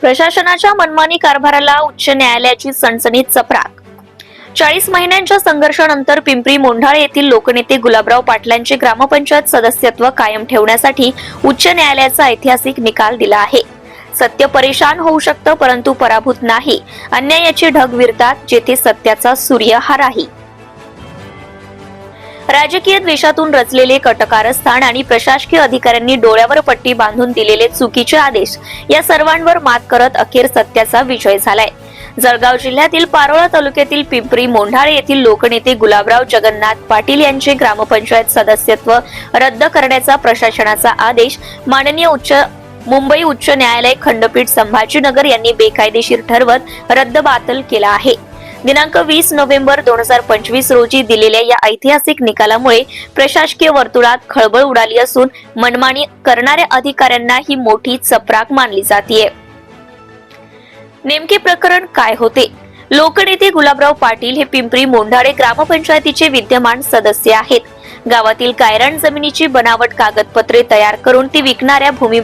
प्रशासनाच्या मनमानी कारभाराला उच्च न्यायालयाची सणसणीत चपराक. चाळीस महिन्यांच्या संघर्षानंतर पिंपरी मोंढाळे येथील लोकनेते गुलाबराव पाटलांचे ग्रामपंचायत सदस्यत्व कायम ठेवण्यासाठी उच्च न्यायालयाचा ऐतिहासिक निकाल दिला आहे. सत्य परेशान होऊ शकतं परंतु पराभूत नाही. अन्यायाचे ढग विरतात जेथे सत्याचा सूर्य हा राही राजकीय द्वेषातून रचलेले कटकारस्थान आणि प्रशासकीय अधिकाऱ्यांनी डोळ्यावर पट्टी बांधून दिलेले चुकीचे आदेश या सर्वांवर मात करत अखेर सत्याचा विजय झालाय. जळगाव जिल्ह्यातील पारोळा तालुक्यातील पिंपरी मोंढाळे येथील लोकनेते गुलाबराव जगन्नाथ पाटील यांचे ग्रामपंचायत सदस्यत्व रद्द करण्याचा प्रशासनाचा आदेश माननीय उच्च मुंबई उच्च न्यायालय खंडपीठ संभाजीनगर यांनी बेकायदेशीर ठरवत रद्दबातल केला आहे. दिनांक वीस नोव्हेंबर दोन हजार पंचवीस रोजी दिलेल्या या ऐतिहासिक निकालामुळे प्रशासकीय वर्तुळात खळबळ उडाली असून मनमानी करणाऱ्या अधिकाऱ्यांना ही मोठी चपराक मानली जाते नेमके प्रकरण काय होते? लोकनेते गुलाबराव पाटील हे पिंपरी मोंढाळे ग्रामपंचायतीचे विद्यमान सदस्य आहेत. गावातील कायरान जमिनीची बनावट कागदपत्रे तयार करून ती विकणाऱ्या भूमी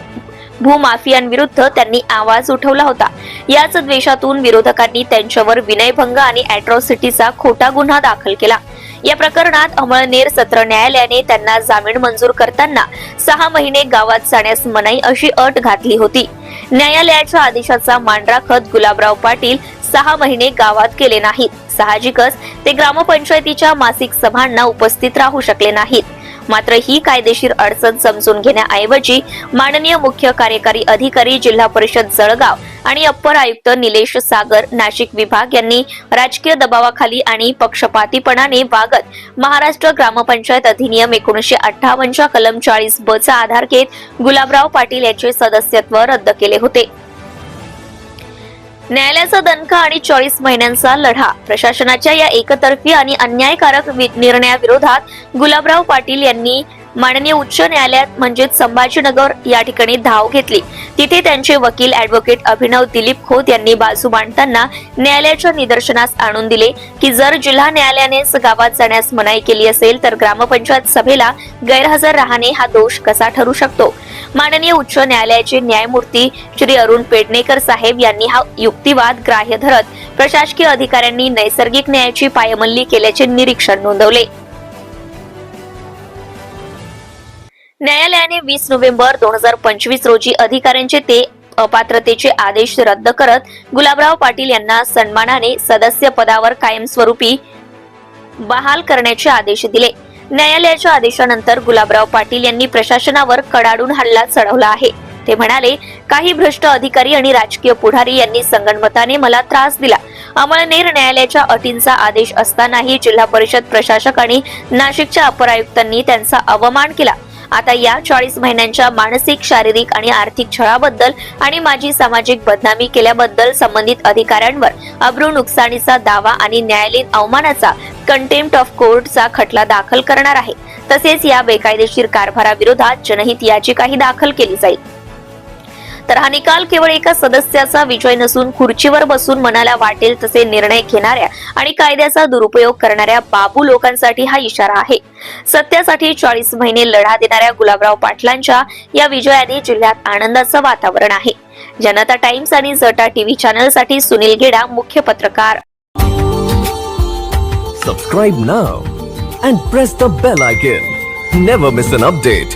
भूमाफियांविरुद्ध त्यांनी आवाज उठवला होता. याच द्वेषातून विरोधकांनी त्यांच्यावर विनयभंग आणि अॅट्रॉसिटीचा खोटा गुन्हा दाखल केला. या प्रकरणात अमळनेर सत्र न्यायालयाने त्यांना जामीन मंजूर करताना सहा महिने गावात जाण्यास मनाई अशी अट घातली होती. न्यायालयाच्या आदेशाचा मान राखत गुलाबराव पाटील सहा महिने गावात गेले नाहीत. साहजिकच ते ग्रामपंचायतीच्या मासिक सभांना उपस्थित राहू शकले नाहीत. मात्र ही कायदेशीर अडचण समजून घेण्याऐवजी माननीय मुख्य कार्यकारी अधिकारी जिल्हा परिषद जळगाव आणि अप्पर आयुक्त निलेश सागर नाशिक विभाग यांनी राजकीय दबावाखाली आणि पक्षपातीपणाने वागत महाराष्ट्र ग्रामपंचायत अधिनियम एकोणीशे अठ्ठावन्नच्या कलम चाळीस ब चा आधार घेत गुलाबराव पाटील यांचे सदस्यत्व रद्द केले होते. न्यायालयाचा दणका आणि चाळीस महिन्यांचा लढा. प्रशासनाच्या या एकतर्फी आणि अन्यायकारक निर्णयाविरोधात गुलाबराव पाटील यांनी माननीय उच्च न्यायालयात म्हणजेच संभाजीनगर या ठिकाणी धाव घेतली. तिथे त्यांचे वकील ऍडव्होकेट अभिनव दिलीप खोत यांनी बाजू मांडताना न्यायालयाच्या निदर्शनास आणून दिले की जर जिल्हा न्यायालयानेच गावात जाण्यास मनाई केली असेल तर ग्रामपंचायत सभेला गैरहजर राहणे हा दोष कसा ठरू शकतो? माननीय उच्च न्यायालयाचे न्यायमूर्ती श्री अरुण पेडणेकर साहेब यांनी हा युक्तिवाद ग्राह्य धरत प्रशासकीय अधिकाऱ्यांनी नैसर्गिक न्यायाची पायमल्ली केल्याचे निरीक्षण नोंदवले. न्यायालयाने वीस नोव्हेंबर दोन हजार पंचवीस रोजी अधिकाऱ्यांचे ते अपात्रतेचे आदेश रद्द करत गुलाबराव पाटील यांना सन्मानाने सदस्य पदावर कायमस्वरूपी बहाल करण्याचे आदेश दिले. न्यायालयाच्या आदेशानंतर गुलाबराव पाटील यांनी प्रशासनावर कडाडून हल्ला चढवला आहे. ते म्हणाले काही भ्रष्ट अधिकारी आणि राजकीय पुढारी यांनी संगणमताने मला त्रास दिला. अमळनेर न्यायालयाच्या अटींचा आदेश असतानाही जिल्हा परिषद प्रशासक आणि नाशिकच्या अपर आयुक्तांनी त्यांचा अवमान केला. आता या चाळीस महिन्यांच्या मानसिक शारीरिक आणि आर्थिक छळाबद्दल आणि माझी सामाजिक बदनामी केल्याबद्दल संबंधित अधिकाऱ्यांवर अब्रू नुकसानीचा दावा आणि न्यायालयीन अवमानाचा कंटेम्प्ट ऑफ कोर्टचा खटला दाखल करणार आहे. तसेच या बेकायदेशीर कारभाराविरोधात जनहित याचिकाही दाखल केली जाईल. तर हा निकाल केवळ एका सदस्याचा विजय नसून खुर्चीवर बसून मनाला वाटेल तसे निर्णय घेणाऱ्या आणि कायद्याचा दुरुपयोग करणाऱ्या बाबू लोकांसाठी हा इशारा आहे. सत्यासाठी चाळीस महिने लढा देणाऱ्या गुलाबराव पाटलांच्या या विजयाने जिल्ह्यात आनंदाचं वातावरण आहे. जनता टाइम्स आणि जटा टीव्ही चॅनलसाठी सुनील गेडा मुख्य पत्रकार. Subscribe now and press the bell icon never miss an update